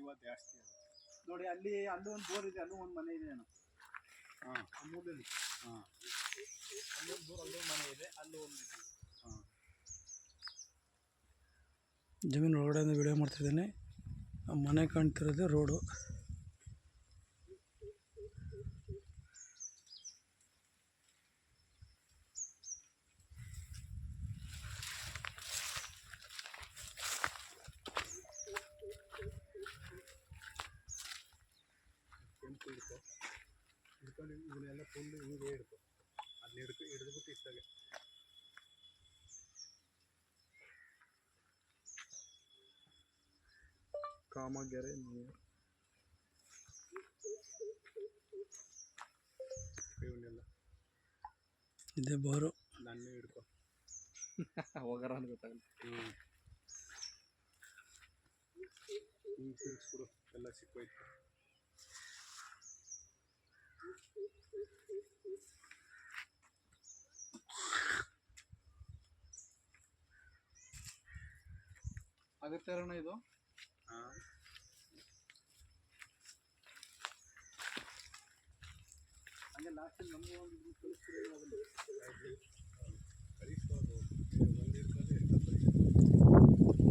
ಇವತ್ತು ಜಾಸ್ತಿ ಅದು. ನೋಡಿ, ಅಲ್ಲಿ, ಅಲ್ಲೂ ಒಂದು ಬೋರ್ ಇದೆ, ಅಲ್ಲೂ ಒಂದು ಮನೆ ಇದೆ ನಾನು ಹಾಂ. ಆ ಮೂಲೆಯಲ್ಲಿ. ಹಾಂ. ಅಲ್ಲೊಂದು ಬೋರ್ ಅಲ್ಲೊಂದು ಮನೆ ಇದೆ, ಅಲ್ಲೂ ಒಂದು ಇದೆ. ಹಾಂ. ಜಮೀನು ಒಳಗಡೆಯಿಂದ ವಿಡಿಯೋ ಮಾಡ್ತಿದ್ದೀನಿ. ಮನೆ ಕಾಣ್ತಿರೋದು ರೋಡು. ಹಿಡ್ಕೊ ಹಿಡ್ಕೊಂಡು ಇವನ್ನೆಲ್ಲ ಫುಲ್ ಹಿಂಗೆ ಹಿಡ್ಕೊ ಅದನ್ನ ಹಿಡ್ಕೊ ಹಿಡಿದ್ಬಿಟ್ಟು ಇಷ್ಟಾಗೆ. ಕಾಮಗೆರೆ ನೀರು. ಇವನ್ನೆಲ್ಲ. ಇದೇ ಬೋರು. ನನ್ನ ಹಿಡ್ಕೊ. ಹೋಗರ ಅಂತ ಗೊತ್ತಾಗಲ್ಲ. ಹ್ಞೂ ಹಿಂಗೆ ತಿರ್ಗಿಸ್ಬಿಡು. ಎಲ್ಲ ಸಿಕ್ಕೋಯ್ತು. ಆಗುತ್ತೆ ಅಣ್ಣ ಇದು. ಹಂಗೆ ಲಾಸ್ಟಲ್ಲಿ ನಮಗೂ ಒಂದು ಕಳಿಸ್ತೀರಿ